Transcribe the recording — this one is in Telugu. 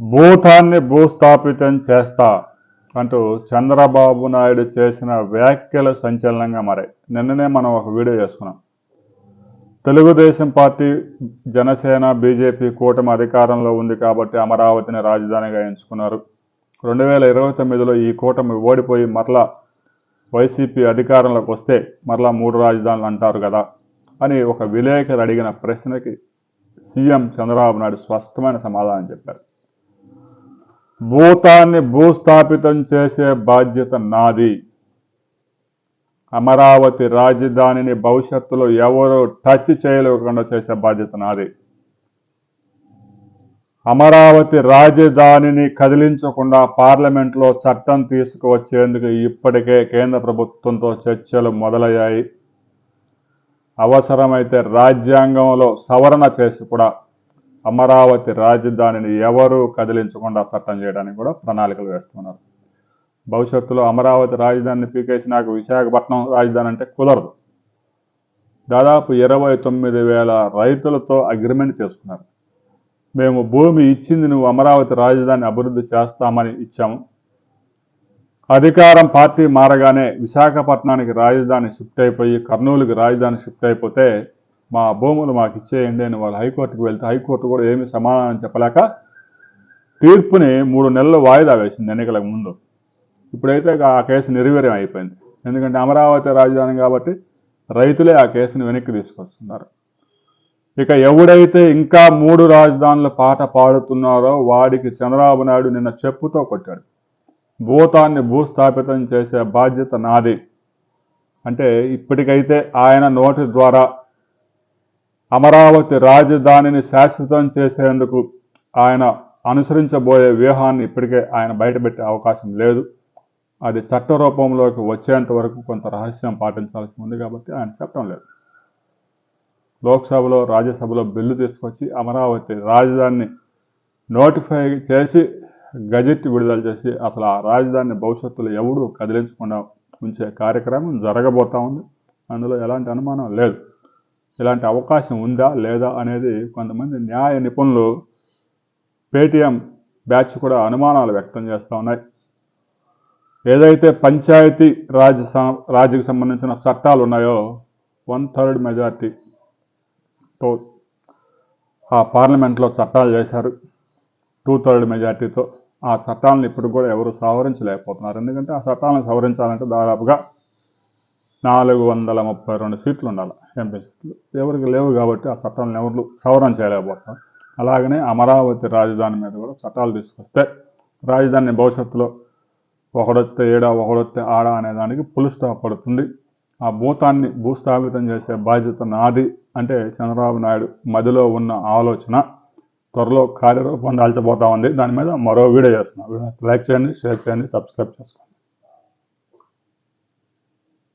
భూతాన్ని భూస్థాపితం చేస్తా అంటూ చంద్రబాబు నాయుడు చేసిన వ్యాఖ్యలు సంచలనంగా మారాయి. నిన్ననే మనం ఒక వీడియో చేసుకున్నాం. తెలుగుదేశం పార్టీ జనసేన బీజేపీ కూటమి అధికారంలో ఉంది కాబట్టి అమరావతిని రాజధానిగా ఎంచుకున్నారు. రెండు వేల ఇరవై తొమ్మిదిలో ఈ కూటమి ఓడిపోయి మరలా వైసీపీ అధికారంలోకి వస్తే మరలా మూడు రాజధానులు అంటారు కదా అని ఒక విలేకరు అడిగిన ప్రశ్నకి సీఎం చంద్రబాబు నాయుడు స్పష్టమైన సమాధానం చెప్పారు. భూతాన్ని భూస్థాపితం చేసే బాధ్యత నాది. అమరావతి రాజధానిని భవిష్యత్తులో ఎవరు టచ్ చేయలేకుండా చేసే బాధ్యత నాది. అమరావతి రాజధానిని కదిలించకుండా పార్లమెంట్లో చట్టం తీసుకువచ్చేందుకు ఇప్పటికే కేంద్ర ప్రభుత్వంతో చర్చలు మొదలయ్యాయి. అవసరమైతే రాజ్యాంగంలో సవరణ చేసి కూడా అమరావతి రాజధానిని ఎవరూ కదిలించకుండా చట్టం చేయడానికి కూడా ప్రణాళికలు వేస్తున్నారు. భవిష్యత్తులో అమరావతి రాజధానిని పీకేసి నాకు విశాఖపట్నం రాజధాని అంటే కుదరదు. దాదాపు ఇరవై తొమ్మిది వేల రైతులతో అగ్రిమెంట్ చేసుకున్నారు. మేము భూమి ఇచ్చింది నువ్వు అమరావతి రాజధాని అభివృద్ధి చేస్తామని ఇచ్చాము. అధికారం పార్టీ మారగానే విశాఖపట్నానికి రాజధాని షిఫ్ట్ అయిపోయి కర్నూలుకి రాజధాని షిఫ్ట్ అయిపోతే మా భూములు మాకు ఇచ్చేయండి అని వాళ్ళు హైకోర్టుకు వెళ్తే హైకోర్టు కూడా ఏమి సమాధానం చెప్పలేక తీర్పుని మూడు నెలలు వాయిదా వేసింది ఎన్నికలకు ముందు. ఇప్పుడైతే ఆ కేసు నిర్వీర్యం అయిపోయింది. ఎందుకంటే అమరావతి రాజధాని కాబట్టి రైతులే ఆ కేసుని వెనక్కి తీసుకొస్తున్నారు. ఇక ఎవడైతే ఇంకా మూడు రాజధానుల పాట పాడుతున్నారో వాడికి చంద్రబాబు నాయుడు నిన్న చెప్పుతో కొట్టాడు. భూతాన్ని భూస్థాపితం చేసే బాధ్యత నాది. అంటే ఇప్పటికైతే ఆయన నోటి ద్వారా అమరావతి రాజధానిని శాశ్వతం చేసేందుకు ఆయన అనుసరించబోయే వ్యూహాన్ని ఇప్పటికే ఆయన బయటపెట్టే అవకాశం లేదు. అది చట్ట రూపంలోకి వచ్చేంత వరకు కొంత రహస్యం పాటించాల్సి ఉంది కాబట్టి ఆయన చెప్పడం లేదు. లోక్సభలో రాజ్యసభలో బిల్లు తీసుకొచ్చి అమరావతి రాజధానిని నోటిఫై చేసి గజెట్ విడుదల చేసి అసలు ఆ రాజధాని భవిష్యత్తులో ఎవడూ కదిలించకుండా ఉంచే కార్యక్రమం జరగబోతా ఉంది. అందులో ఎలాంటి అనుమానం లేదు. ఇలాంటి అవకాశం ఉందా లేదా అనేది కొంతమంది న్యాయ నిపుణులు పేటీఎం బ్యాచ్ కూడా అనుమానాలు వ్యక్తం చేస్తూ ఉన్నాయి. ఏదైతే పంచాయతీ రాజ్ సం- రాజ్యకు సంబంధించిన చట్టాలు ఉన్నాయో వన్ థర్డ్ మెజార్టీతో ఆ పార్లమెంట్లో చట్టాలు చేశారు. టూ థర్డ్ మెజార్టీతో ఆ చట్టాలను ఇప్పుడు కూడా ఎవరు సవరించలేకపోతున్నారు. ఎందుకంటే ఆ చట్టాలను సవరించాలంటే దాదాపుగా నాలుగు వందల ముప్పై రెండు సీట్లు ఉండాలి ఎంపీ సీట్లు. ఎవరికి లేవు కాబట్టి ఆ చట్టాలను ఎవరు సవరణ చేయలేకపోతాం అలాగనే అమరావతి రాజధాని మీద కూడా చట్టాలు తీసుకొస్తే రాజధాని భవిష్యత్తులో ఒకడొత్తే ఏడా ఒకడొత్తే ఆడ అనే దానికి పులు స్టాప్ పడుతుంది. ఆ భూతాన్ని భూస్థాపితం చేసే బాధ్యత నాది అంటే చంద్రబాబు నాయుడు మదిలో ఉన్న ఆలోచన త్వరలో కార్యరూపం దాల్చబోతా ఉంది. దాని మీద మరో వీడియో చేస్తున్నాం. వీడియో లైక్ చేయండి షేర్ చేయండి సబ్స్క్రైబ్ చేసుకోండి.